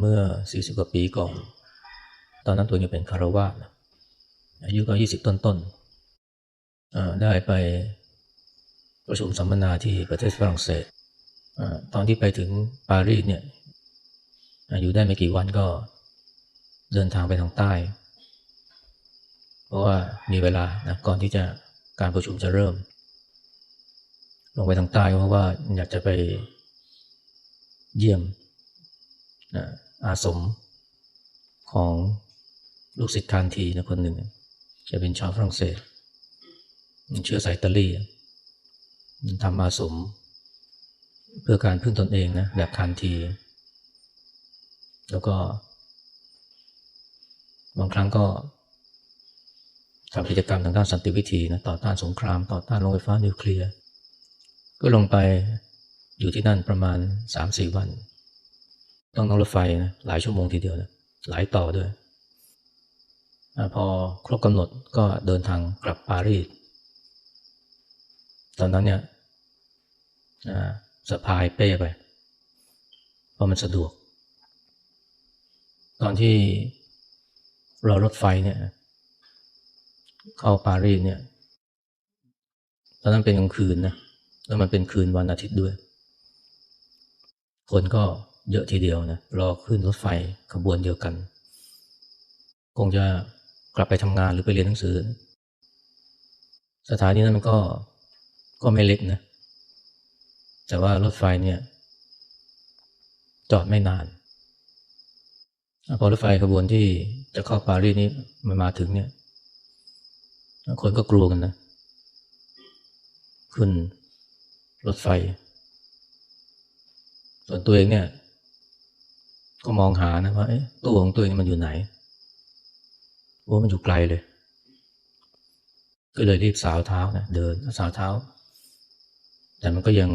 เมื่อ 40 กว่าปีก่อน ตอนนั้นตัวยังเป็นคารวาสนอายุก็ 20 ต้นๆได้ไปประชุมสัมมนาที่ประเทศฝรั่งเศสตอนที่ไปถึงปารีสเนี่ยออยู่ได้ไม่กี่วันก็เดินทางไปทางใต้ เพราะว่ามีเวลานะก่อนที่จะการประชุมจะเริ่ม ลงไปทางใต้เพราะว่าอยากจะไปเยี่ยม อาสมของลูกศิษย์คานทีนะคนหนึ่งจะเป็นชาวฝรั่งเศสเชื้อสายตาลีทำอาสม เพื่อการพึ่งตนเองนะแบบคานที แล้วก็ บางครั้งก็ทำกิจกรรมทางด้านสันติวิธีนะต่อต้านสงคราม ต่อต้านโรงไฟฟ้านิวเคลียร์ ก็ลงไปอยู่ที่นั่นประมาณสามสี่วัน ต้องนั่งรถไฟนะหลายชั่วโมงทีเดียวนะหลายต่อด้วยอพอครบกำหนดก็เดินทางกลับปารีสตอนนั้นเนี่ยสะพายเป้ไป เพราะมันสะดวก ตอนที่รอรถไฟเนี่ยเข้าปารีสเนี่ยตอนนั้นเป็นกลางคืนนะแล้วมันเป็นคืนวันอาทิตย์ด้วย คนก็ เยอะทีเดียวนะรอขึ้นรถไฟขบวนเดียวกัน คงจะกลับไปทำงานหรือไปเรียนหนังสือ สถานีนั้นมันก็ก็ไม่เล็กนะ แต่ว่ารถไฟเนี่ย จอดไม่นานพอรถไฟขบวนที่จะเข้าปารีสนี้มันมาถึงเนี่ย คนก็กลัวกันนะ ขึ้นรถไฟ ส่วนตัวเองเนี่ย ก็มองหานะว่าตู้ของตัวเองมันอยู่ไหนโอ้มันอยู่ไกลเลย ก็เลยรีบสาวเท้านะเดินสาวเท้า แต่มันก็ยัง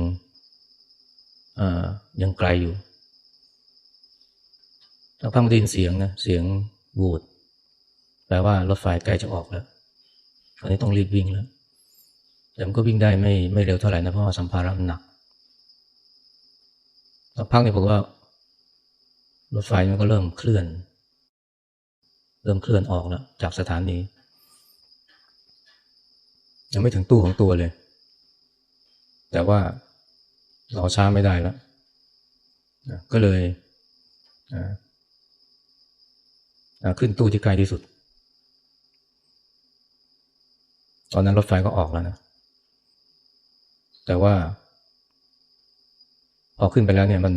ยังไกลอยู่สักพักได้ยินเสียงนะเสียงวูดแปลว่ารถไฟใกล้จะออกแล้วตอนนี้ต้องรีบวิ่งแล้วแต่มันก็วิ่งได้ไม่ไม่เร็วเท่าไหร่นะเพราะว่าสัมภาระมันหนักสักพักนี่ผมว่า รถไฟมันก็เริ่มเคลื่อน เริ่มเคลื่อนออกแล้วจากสถานี ยังไม่ถึงตู้ของตัวเลย แต่ว่าเราช้าไม่ได้แล้ว ก็เลยขึ้นตู้ที่ใกล้ที่สุด ตอนนั้นรถไฟก็ออกแล้วนะ แต่ว่า พอขึ้นไปแล้วเนี่ยมัน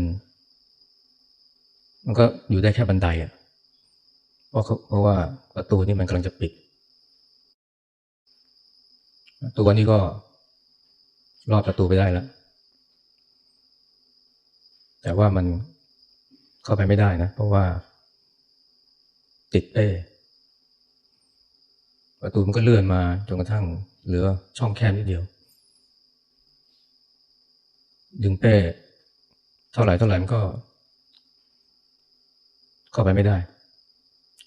มันก็อยู่ได้แค่บันไดอะ่ะเพราะเพราะว่าประตูนี่มันกำลังจะปิด ตัวนี้ก็รอดประตูไปได้แล้ว แต่ว่ามันเข้าไปไม่ได้นะ เพราะว่า ติดเป้ประตูมันก็เลื่อนมาจนกระทั่งเหลือช่องแคบนิดเดียว ดึงเป้เท่าไหร่เท่าไหร่มันก็ เข้าไปไม่ได้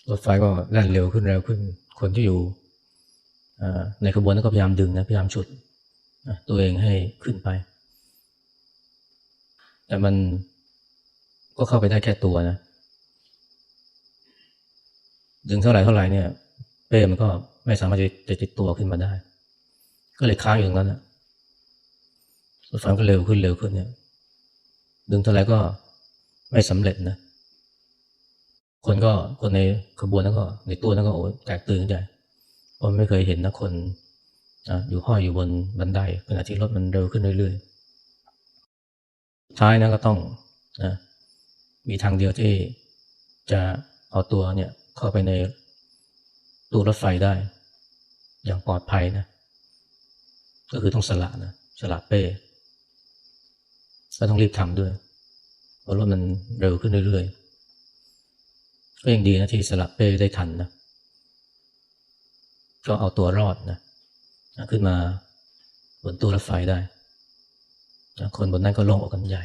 รถไฟก็แล่นเร็วขึ้นเร็วขึ้น คนที่อยู่ในขบวนนั้นก็พยายามดึงนะพยายามฉุดตัวเองให้ขึ้นไป แต่มันก็เข้าไปได้แค่ตัวนะ ดึงเท่าไหร่เท่าไหร่เนี่ย เป้มันก็ไม่สามารถจะติดตัวขึ้นมาได้ ก็เลยค้างอยู่ตรงนั้นนะรถไฟก็เร็วขึ้นเร็วขึ้นเนี่ย ดึงเท่าไหร่ก็ไม่สำเร็จนะ คนก็คนในขบวนนั้นก็ ในตัวนั้นก็โอ้แตกตื่นใจเพราะไม่เคยเห็นนะคนออยู่ห้อยอยู่บนบันไดขณะที่รถมันเร็วขึ้นเรื่อยๆท้ายนั้นก็ต้องนะมีทางเดียวที่จะเอาตัวเนี่ยเข้าไปในตู้รถไฟได้ อย่างปลอดภัยนะก็คือต้องสละนะสละเป้ก็ต้องรีบทำด้วยเพราะรถมันเร็วขึ้นเรื่อยๆ ก็ยังดีนะที่สละเป้ได้ทันนะ ก็เอาตัวรอดนะขึ้นมาบนตู้รถไฟได้ คนบนนั้นก็โล่งอกกันใหญ่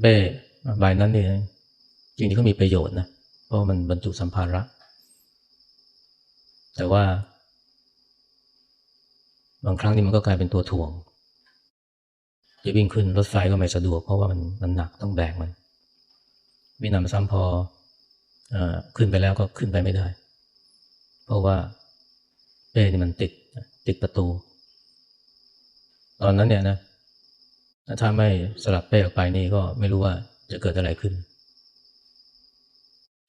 เบ้ใบนั้นนี่จริงๆก็มีประโยชน์นะ เพราะมันบรรจุสัมภาระ แต่ว่า บางครั้งนี่มันก็กลายเป็นตัวถ่วง จะวิ่งขึ้นรถไฟก็ไม่สะดวก เพราะว่ามันมันหนักต้องแบกมัน มีนำซ้ำพออขึ้นไปแล้วก็ขึ้นไปไม่ได้ เพราะว่าเป้นี่มันติดติดประตู ตอนนั้นเนี่ยนะถ้าไม่สลับเป้ออกไปนี่ก็ไม่รู้ว่าจะเกิดอะไรขึ้น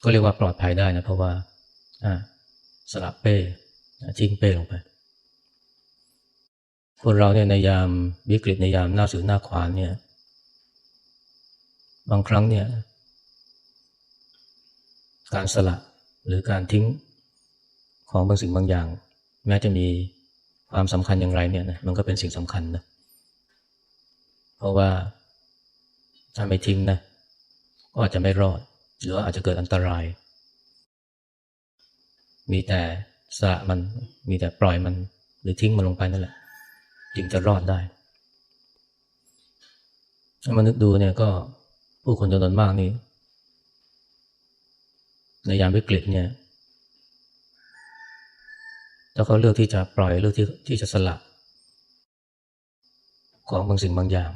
ก็เรียกว่าปลอดภัยได้นะเพราะว่าสลับเป้ทิ้งเป้ลงไป คนเราเนี่ยในยามวิกฤตในยามหน้าสือหน้าขวานเนี่ย บางครั้งเนี่ย การสละหรือการทิ้งของบางสิ่งบางอย่าง แม้จะมีความสำคัญอย่างไรเนี่ยนะมันก็เป็นสิ่งสำคัญนะเพราะว่าถ้าไม่ทิ้งนะก็อาจจะไม่รอด หรืออาจจะเกิดอันตราย มีแต่สละมันมีแต่ปล่อยมัน หรือทิ้งมันลงไปนั่นแหละ จึงจะรอดได้ถ้ามานึกดูเนี่ยก็ผู้คนจำนวนมากนี่ ในยามวิกฤตเนี่ยถ้าเขาเลือกที่จะปล่อยเลือกที่ที่จะสละของบางสิ่งบางอย่าง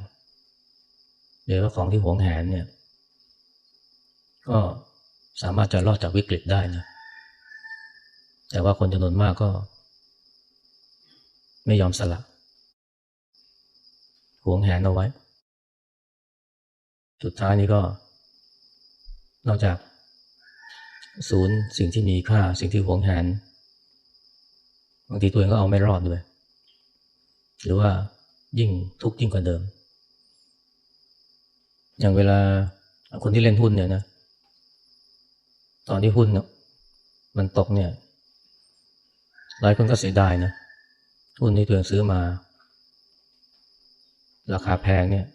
หรือว่าของที่หวงแหนเนี่ย ก็สามารถจะรอดจากวิกฤตได้นะแต่ว่าคนจำนวนมากก็ ไม่ยอมสละหวงแหนเอาไว้ สุดท้ายนี้ก็ นอกจาก ศูนย์สิ่งที่มีค่าสิ่งที่หวงแหนบางทีตัวเองก็เอาไม่รอดด้วยหรือว่ายิ่งทุกข์ยิ่งกว่าเดิม อย่างเวลาคนที่เล่นหุ้นเนี่ยนะตอนที่หุ้นมันตกเนี่ยหลายคนก็เสียดายนะหุ้นที่ตัวเองซื้อมา ราคาแพงเนี่ย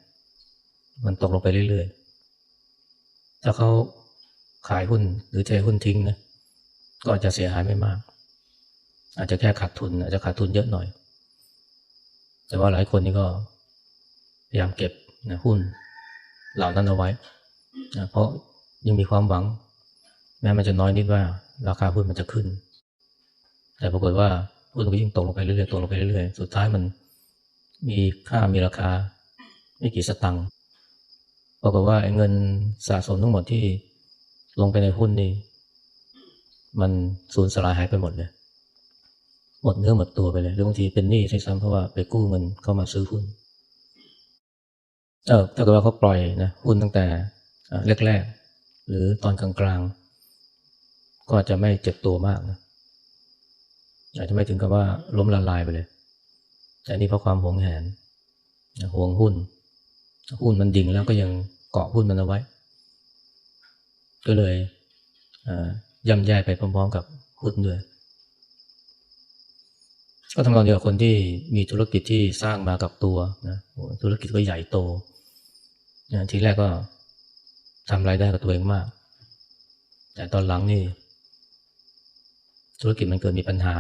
มันตกลงไปเรื่อยๆถ้าเขา ขายหุ้นหรือเทหุ้นทิ้งนะก็จะเสียหายไม่มาก อาจจะแค่ขาดทุน อาจจะขาดทุนเยอะหน่อย แต่ว่าหลายคนนี่ก็พยายามเก็บนะหุ้นเหล่านั้นเอาไว้นะเพราะยังมีความหวัง แม้มันจะน้อยนิดว่า ราคาหุ้นมันจะขึ้น แต่ปรากฏว่าหุ้นก็ยิ่งตกลงไปเรื่อยๆตกลงไปเรื่อยๆสุดท้ายมันมีค่ามีราคาไม่กี่สตังค์ปรากฏว่าเงินสะสมทั้งหมดที่ ลงไปในหุ้นนี่มันสูญสลายหายไปหมดเลย หมดเนื้อหมดตัวไปเลยหรือบางทีเป็นหนี้ใช่ซ้ำเพราะว่าไปกู้เงินเข้ามาซื้อหุ้นเออถ้าเกิดว่าเขาปล่อยนะหุ้นตั้งแต่แรกๆหรือตอนกลางๆ ก็จะไม่เจ็บตัวมากนะอาจจะไม่ถึงกับว่าล้มละลายไปเลย แต่นี่เพราะความหวงแหนหวงหุ้น หุ้นมันดิ่งแล้วก็ยังเกาะหุ้นมันเอาไว้ ก็เลยย่ำแย่ไปพร้อมๆกับหุ้นด้วย ก็ทำงานเดียวกับคนที่มีธุรกิจที่สร้างมากับตัวนะธุรกิจก็ใหญ่โตทีแรกก็ทำรายได้กับตัวเองมาก แต่ตอนหลังนี่ ธุรกิจมันเกิดมีปัญหา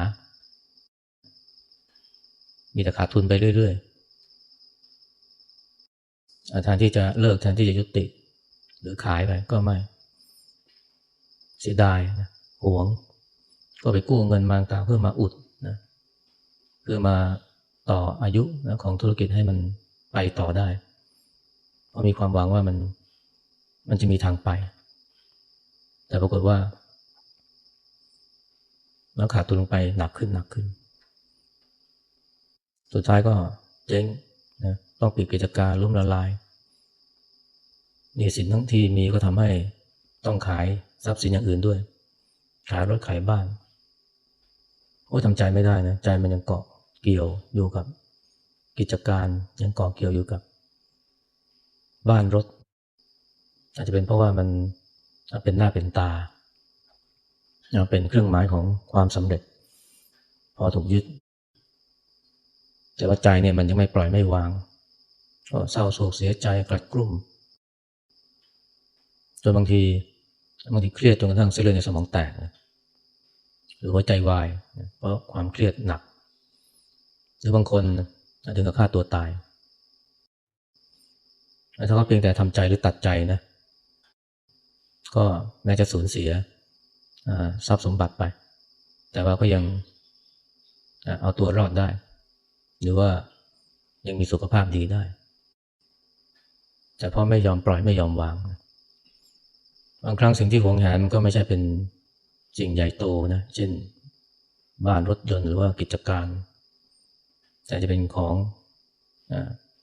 มีแต่ขาดทุนไปเรื่อยๆแทนที่จะเลิกแทนที่จะยุติ หรือขายไปก็ไม่ เสียดายนะหวง ก็ไปกู้เงินมาต่างเพื่อมาอุดนะเพื่อมาต่ออายุนะของธุรกิจให้มันไปต่อได้ เพราะมีความหวังว่ามันมันจะมีทางไป แต่ปรากฏว่าแล้วขาดทุนลงไปหนักขึ้นหนักขึ้น สุดท้ายก็เจ๊งนะต้องปิดกิจการล้มละลายนี่สินทั้งที่มีก็ทำให้ต้องขาย ทรัพย์สินอย่างอื่นด้วย ขายรถขายบ้าน โอ้ทำใจไม่ได้นะใจมันยังเกาะเกี่ยวอยู่กับ กิจการยังเกาะเกี่ยวอยู่กับ บ้านรถ อาจจะเป็นเพราะว่ามันเป็นหน้าเป็นตา เป็นเครื่องหมายของความสำเร็จ พอถูกยึด แต่ว่าใจเนี่ยมันยังไม่ปล่อยไม่วางก็เศร้าโศกเสียใจกลัดกลุ้มจนบางที บางทีเครียดจนกระทั่งเส้นเลือดในสมองแตกหรือว่าใจวายเพราะความเครียดหนัก หรือบางคนถึงกับฆ่าตัวตายถ้าเขาเพียงแต่ทำใจหรือตัดใจนะ ก็แม้จะสูญเสียทรัพย์สมบัติไป แต่ว่าก็ยังเอาตัวรอดได้ หรือว่ายังมีสุขภาพดีได้ แต่เพราะไม่ยอมปล่อยไม่ยอมวาง บางครั้งสิ่งที่หวงแหนมันก็ไม่ใช่เป็นสิ่งใหญ่โตนะ เช่น บ้านรถยนต์หรือว่ากิจการ แต่จะเป็นของอ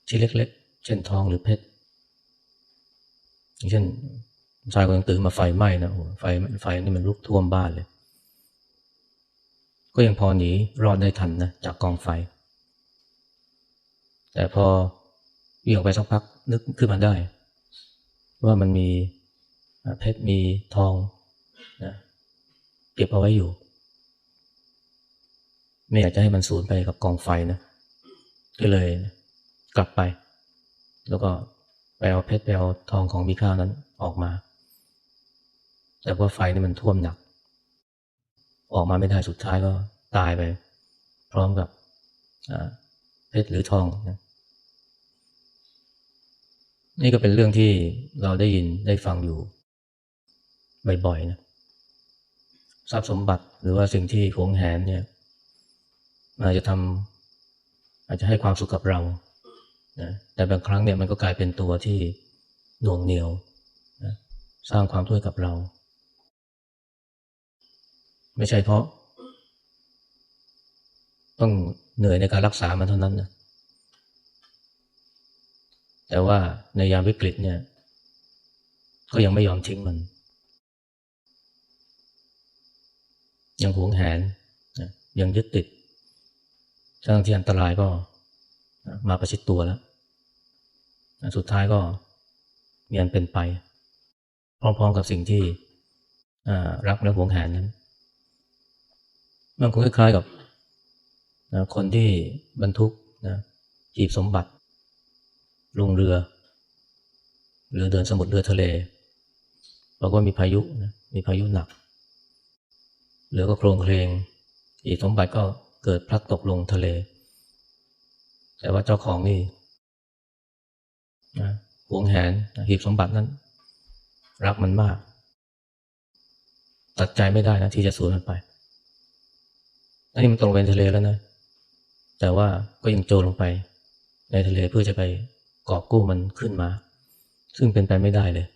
ที่เล็ก ๆ เช่นทองหรือเพชรอย่างเช่นชายคนนึงตื่นมาไฟไหม้นะโอ้ไฟไฟนี่มันลุกท่วมบ้านเลย ก็ยังพอหนีรอดได้ทันนะจากกองไฟ แต่พอวิ่งออกไปสักพักนึกขึ้นมาได้ ว่ามันมี เพชรมีทองนะเก็บเอาไว้อยู่ ไม่อยากจะให้มันสูญไปกับกองไฟนะ ก็เลยกลับไป แล้วก็ไปเอาเพชรไปเอาทองของมีค่านั้นออกมา แต่ว่าไฟนี่มันท่วมหนัก ออกมาไม่ได้สุดท้ายก็ตายไป พร้อมกับเพชรหรือทองนะนี่ก็เป็นเรื่องที่เราได้ยินได้ฟังอยู่ บ่อยๆนะทรัพย์สมบัติหรือว่าสิ่งที่หวงแหนเนี่ยอาจจะทำอาจจะให้ความสุขกับเรานะแต่บางครั้งเนี่ยมันก็กลายเป็นตัวที่หน่วงเหนียวนะสร้างความทุกข์กับเรา ไม่ใช่เพราะ ต้องเหนื่อยในการรักษามันเท่านั้นนะแต่ว่าในยามวิกฤตเนี่ย ก็ยังไม่ยอมทิ้งมัน ยังหวงแหนยังยึดติดทั้งที่อันตรายก็มาประชิดตัวแล้ว สุดท้ายก็มีอันเป็นไป พร้อมๆกับสิ่งที่รักและหวงแหนนั้น มันคงคล้ายๆกับคนที่บรรทุกนะจีบสมบัติ ลงเรือเรือเดินสมุทรเรือทะเลบอกว่ามีพายุนะมีพายุหนัก เรือก็โครงเคลงอีกสมบัติก็เกิดพลัดตกลงทะเล แต่ว่าเจ้าของนี่นะหวงแหนหีบสมบัตินั้น รักมันมาก ตัดใจไม่ได้นะที่จะสูญมันไปอันนี้มันตรงเป็นทะเลแล้วนะ แต่ว่าก็ยังโจรลงไป ในทะเลเพื่อจะไปกอบกู้มันขึ้นมา ซึ่งเป็นไปไม่ได้เลย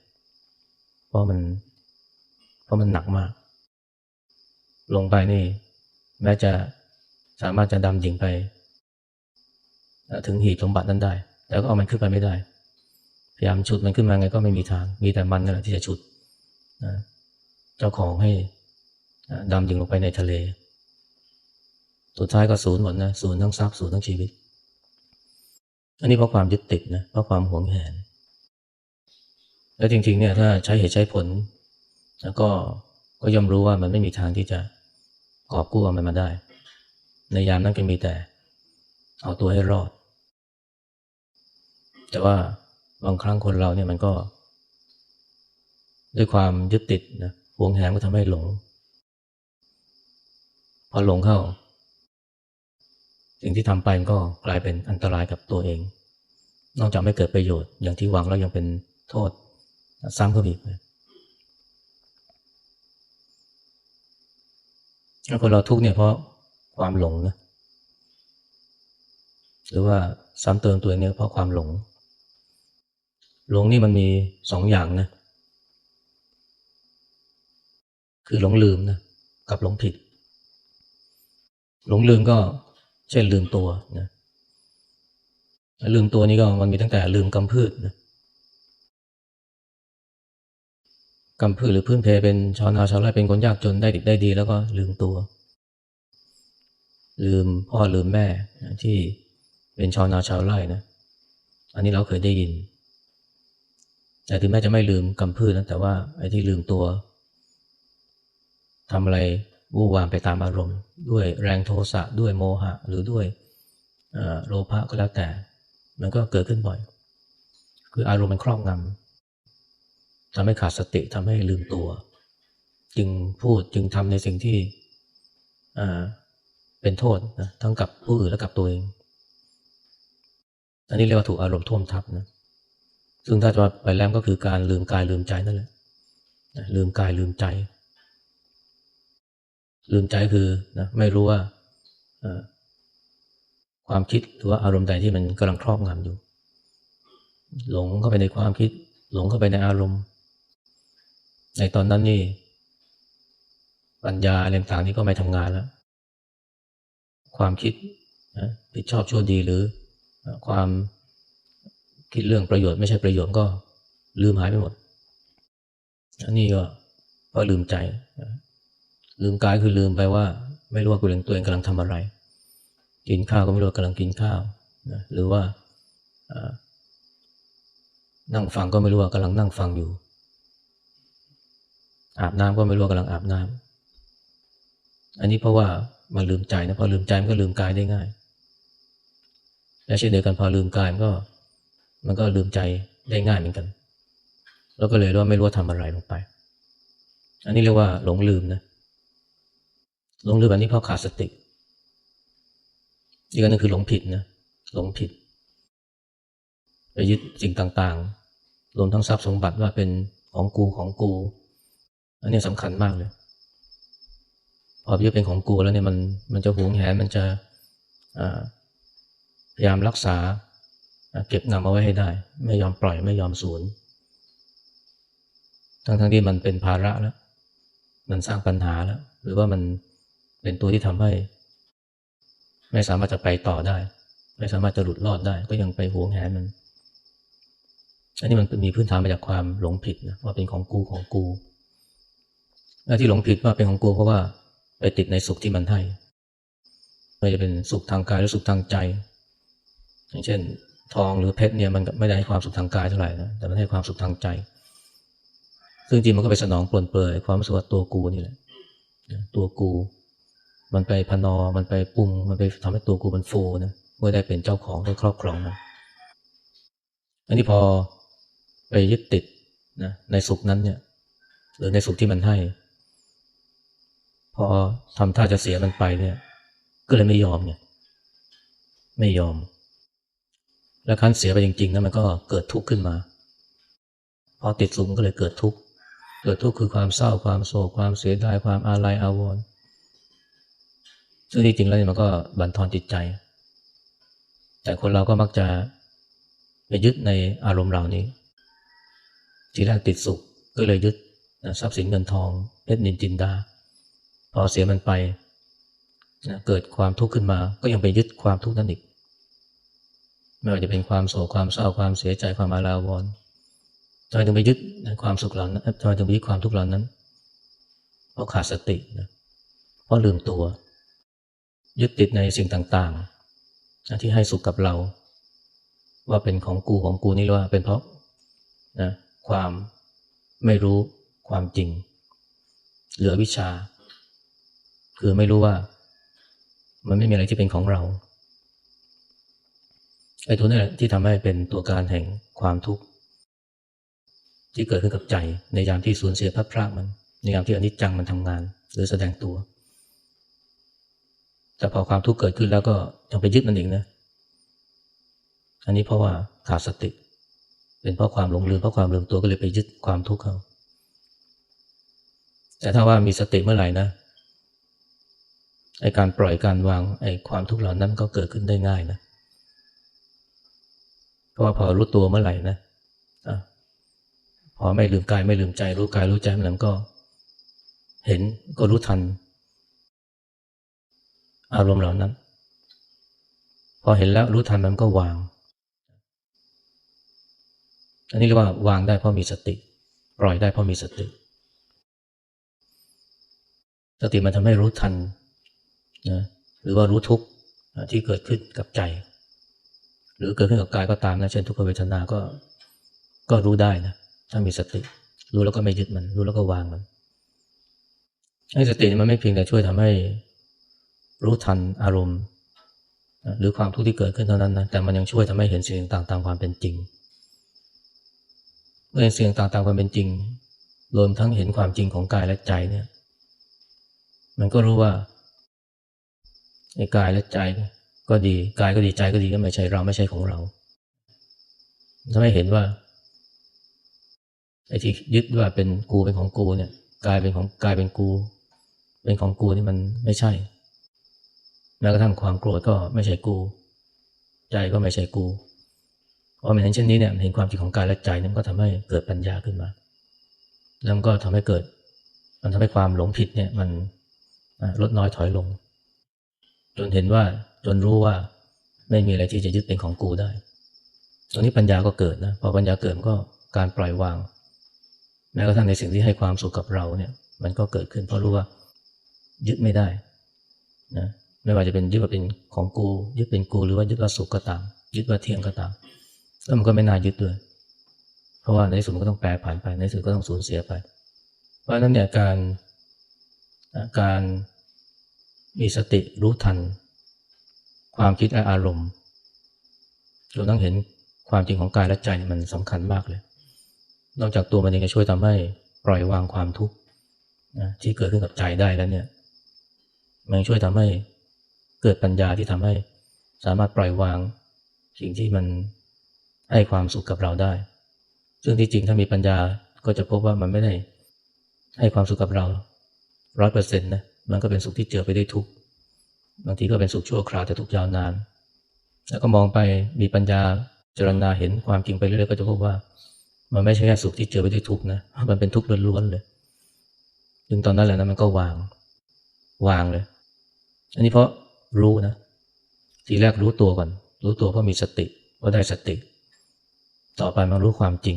เพราะมัน เพราะมันหนักมาก ลงไปนี่ แม้จะสามารถจะดำยิงไป ถึงหีบสมบัตินั้นได้ แต่ก็เอามันขึ้นไปไม่ได้ พยายามฉุดมันขึ้นมาไงก็ไม่มีทาง มีแต่มันนั่นแหละที่จะฉุดเจ้าของให้ดำยิงลงไปในทะเล สุดท้ายก็สูญหมดนะสูญทั้งทรัพย์สูญทั้งชีวิต อันนี้เพราะความยึดติดนะเพราะความหวงแหน แล้วจริงๆเนี่ยถ้าใช้เหตุใช้ผล แล้วก็ก็ย่อมรู้ว่ามันไม่มีทางที่จะ กอบกู้มันมาได้ ในยามนั้นก็มีแต่ เอาตัวให้รอด แต่ว่าบางครั้งคนเราเนี่ยมันก็ ด้วยความยึดติดนะหวงแหนก็ทำให้หลง พอหลงเข้า สิ่งที่ทำไปมันก็กลายเป็นอันตรายกับตัวเอง นอกจากไม่เกิดประโยชน์ อย่างที่หวังแล้วยังเป็นโทษซ้ำเพิ่มอีกเลย คนเราทุกเนี่ยเพราะความหลงนะหรือว่าซ้ำเติมตัวเองเนี่ยเพราะความหลง หลงนี่มันมีสองอย่างนะ คือหลงลืมนะกับหลงผิด หลงลืมก็เช่นลืมตัวนะลืมตัวนี้ก็มันมีตั้งแต่ลืมกำพืชนะ กำพืชหรือพื้นเพเป็นชาวนาชาวไร่เป็นคนยากจนได้ดิบได้ดี แล้วก็ลืมตัว ลืมพ่อลืมแม่ที่เป็นชาวนาชาวไร่นะอันนี้เราเคยได้ยิน แต่ถึงแม้จะไม่ลืมกำพืชนะแต่ว่าไอ้ที่ลืมตัวทำอะไรวู่วามไปตามอารมณ์ ด้วยแรงโทสะด้วยโมหะ หรือด้วยโลภะก็แล้วแต่ มันก็เกิดขึ้นบ่อย คืออารมณ์มันครอบงำ ทำให้ขาดสติทำให้ลืมตัว จึงพูดจึงทำในสิ่งที่เป็นโทษนะทั้งกับผู้อื่นและกับตัวเอง อันนี้เรียกว่าถูกอารมณ์ท่วมทับนะซึ่งถ้าจะไปแล้วก็คือการลืมกายลืมใจนั่นแหละลืมกายลืมใจ ลืมใจคือนะไม่รู้ว่าความคิดหรือว่าอารมณ์ใดที่มันกำลังครอบงำอยู่ หลงเข้าไปในความคิด หลงเข้าไปในอารมณ์ ในตอนนั้นนี่ ปัญญาอะไรต่างๆนี่ก็ไม่ทำงานแล้ว ความคิดนะผิดชอบชั่วดีหรือ ความคิดเรื่องประโยชน์ไม่ใช่ประโยชน์ก็ลืมหายไปหมดอันนี้ก็เพราะลืมใจ ลืมกายคือลืมไปว่า ไม่รู้ว่าตัวเองตัวเองกำลังทำอะไร กินข้าวก็ไม่รู้ว่ากำลังกินข้าวนะหรือว่านั่งฟังก็ไม่รู้ว่ากำลังนั่งฟังอยู่ อาบน้ำก็ไม่รู้ว่ากำลังอาบน้ำอันนี้เพราะว่ามันลืมใจนะพอลืมใจมันก็ลืมกายได้ง่าย และเช่นเดียวกันพอลืมกายมันก็ มันก็ลืมใจได้ง่ายเหมือนกัน แล้วก็เลยว่าไม่รู้ว่าทำอะไรลงไป อันนี้เรียกว่าหลงลืมนะหลงลืมอันนี้เพราะขาดสติอีกอันนึงคือหลงผิดนะหลงผิดไปยึดสิ่งต่างๆรวมทั้งทรัพย์สมบัติว่าเป็นของกูของกู อันนี้สำคัญมากเลย พอยึดเป็นของกูแล้วเนี่ยมันมันจะหวงแหนมันจะพยายามรักษาเก็บงำเอาไว้ให้ได้ ไม่ยอมปล่อยไม่ยอมสูญทั้งทั้งที่มันเป็นภาระแล้ว มันสร้างปัญหาแล้ว หรือว่ามันเป็นตัวที่ทำให้ ไม่สามารถจะไปต่อได้ ไม่สามารถจะหลุดรอดได้ ก็ยังไปหวงแหนมัน อันนี้มันมีพื้นฐานมาจากความหลงผิดนะว่าเป็นของกูของกู ที่หลงผิดว่าเป็นของกูเพราะว่าไปติดในสุขที่มันให้ไม่จะเป็นสุขทางกายหรือสุขทางใจ อย่างเช่น ทองหรือเพชรเนี่ยมันไม่ได้ให้ความสุขทางกายเท่าไหร่นะแต่มันให้ความสุขทางใจ ซึ่งจริงมันก็ไปสนองปลนเปลือยความสึกว่าตัวกูนี่แหละตัวกู มันไปพนอมันไปปรุง มันไปทำให้ตัวกูมันฟูนะเมื่อได้เป็นเจ้าของได้ครอบครองมันอันนี้พอไปยึดติดนะในสุขนั้นเนี่ย หรือในสุขที่มันให้ พอทำท่าจะเสียมันไปเนี่ย ก็เลยไม่ยอมเนี่ยไม่ยอม แล้วคันเสียไปจริงๆนะมันก็เกิดทุกข์ขึ้นมา พอติดสุขก็เลยเกิดทุกข์เกิดทุกข์คือความเศร้าความโศกความเสียดายความอาลัยอาวรณ์ซึ่งจริงๆแล้วมันก็บั่นทอนจิตใจ แต่คนเราก็มักจะไปยึดในอารมณ์เหล่านี้ ทีแรกติดสุขก็เลยยึดทรัพย์สินเงินทองเพชรนินจินดา พอเสียมันไปนะเกิดความทุกข์ขึ้นมา ก็ยังไปยึดความทุกข์นั้นอีกไม่ว่าจะเป็นความโศกความเศร้าความเสียใจความอาลาวรทำไมถึงไปยึดความสุขเหล่านั้นทำไมถึงไปยึดความทุกข์เหล่านั้น เพราะขาดสตินะเพราะลืมตัว ยึดติดในสิ่งต่างๆ ที่ให้สุขกับเรา ว่าเป็นของกูของกูนี่ว่าเป็นเพราะนะความไม่รู้ความจริง เหลือวิชา คือไม่รู้ว่า มันไม่มีอะไรที่เป็นของเราไอ้ตัวนี้แหละที่ทำให้เป็นตัวการแห่งความทุกข์ที่เกิดขึ้นกับใจ ในยามที่สูญเสียพัดพรากมัน ในยามที่อนิจจังมันทำงาน หรือแสดงตัว แต่พอความทุกข์เกิดขึ้นแล้วก็ยังไปยึดมันอีกนะ อันนี้เพราะว่าขาดสติ เป็นเพราะความหลงลืมเพราะความลืมตัวก็เลยไปยึดความทุกข์เขาแต่ถ้าว่ามีสติเมื่อไหร่นะ ไอการปล่อยการวางไอความทุกข์เหล่านั้นก็เกิดขึ้นได้ง่ายนะเพราะว่าพอรู้ตัวเมื่อไหร่นะพอไม่ลืมกายไม่ลืมใจ รู้กายรู้ใจมันก็ เห็นก็รู้ทัน อารมณ์เหล่านั้น พอเห็นแล้วรู้ทันมันก็วาง อันนี้เรียกว่าวางได้เพราะมีสติ ปล่อยได้เพราะมีสติ สติมันทำให้รู้ทัน นะหรือว่ารู้ทุกข์ที่เกิดขึ้นกับใจ หรือเกิดขึ้นกับกายก็ตามนะเช่นทุกขเวทนาก็ก็รู้ได้นะถ้ามีสติ รู้แล้วก็ไม่ยึดมัน รู้แล้วก็วางมันไอ้สติมันไม่เพียงแต่ช่วยทำให้รู้ทันอารมณ์ หรือความทุกข์ที่เกิดขึ้นเท่านั้นนะแต่มันยังช่วยทำให้เห็นสิ่งต่างตามความเป็นจริงเมื่อเห็นสียงต่างๆความเป็นจริง รวมทั้งเห็นความจริงของกายและใจเนี่ย มันก็รู้ว่า กายและใจก็ดีกายก็ดีใจก็ดีก็ไม่ใช่เราไม่ใช่ของเราถ้าไม่เห็นว่าไอ้ที่ยึดว่าเป็นกูเป็นของกูเนี่ยกายเป็นของกายเป็นกู เป็นของกูนี่มันไม่ใช่แม้กระทั่งความโกรธก็ไม่ใช่กู ใจก็ไม่ใช่กูพอมันเห็นเช่นนี้เนี่ยเห็นความจริงของกายและใจนี่ก็ทำให้เกิดปัญญาขึ้นมา แล้วก็ทำให้เกิด มันทำให้ความหลงผิดเนี่ยมันลดน้อยถอยลง จนเห็นว่าจนรู้ว่าไม่มีอะไรที่จะยึดเป็นของกูได้ตรงนี้ปัญญาก็เกิดนะพอปัญญาเกิดมันก็การปล่อยวาง แม้กระทั่งในสิ่งที่ให้ความสุขกับเราเนี่ย มันก็เกิดขึ้นเพราะรู้ว่า ยึดไม่ได้นะไม่ว่าจะเป็นยึดว่าเป็นของกู ยึดเป็นกูหรือว่ายึดว่าสุขก็ตาม ยึดว่าเที่ยงก็ตามแล้วมันก็ไม่น่ายึดด้วย เพราะว่าในที่สุดมันก็ต้องแปรผันไปในที่สุดก็ต้องสูญเสียไป เพราะฉะนั้นเนี่ยการการ มีสติรู้ทัน ความคิดและอารมณ์จนต้องเห็นความจริงของกายและใจมันสำคัญมากเลย นอกจากตัวมันเองจะช่วยทำให้ปล่อยวางความทุกข์นะที่เกิดขึ้นกับใจได้แล้วเนี่ย มันช่วยทำให้เกิดปัญญาที่ทำให้สามารถปล่อยวาง สิ่งที่มันให้ความสุขกับเราได้ ซึ่งที่จริงถ้ามีปัญญาก็จะพบว่ามันไม่ได้ให้ความสุขกับเราร้อยเปอร์เซ็นต์นะ มันก็เป็นสุขที่เจอไปได้วยทุกบางทีก็เป็นสุขชั่วคราวแต่ทุกยาวนาน แล้วก็มองไปมีปัญญาเจรณาเห็นความจริงไปเรื่อยๆก็จะพบว่า มันไม่ใช่แค่สุขที่เจอไปได้วยทุกนะมันเป็นทุกข์ล้วนๆเลยถึงตอนนั้นแหละนะมันก็วางวางเลย อันนี้เพราะรู้นะทีแรกรู้ตัวก่อน รู้ตัวเพราะมีสติเพราะได้สติ ต่อไปมารู้ความจริง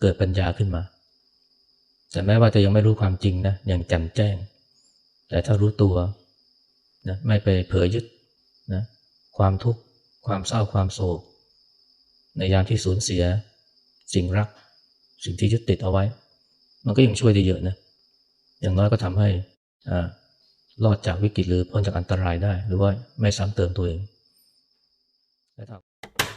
เกิดปัญญาขึ้นมา แต่แม้ว่าจะยังไม่รู้ความจริงนะย่างจ่มแจ้ง แต่ถ้ารู้ตัวนะไม่ไปเผยยึดนะความทุกข์ความเศร้าความโศก ในยามที่สูญเสีย สิ่งรัก สิ่งที่ยึดติดเอาไว้ มันก็ยังช่วยได้เยอะนะอย่างน้อยก็ทำให้อ่ารอดจากวิกฤตหรือพ้นจากอันตรายได้ หรือว่าไม่ซ้ำเติมตัวเองและถ้า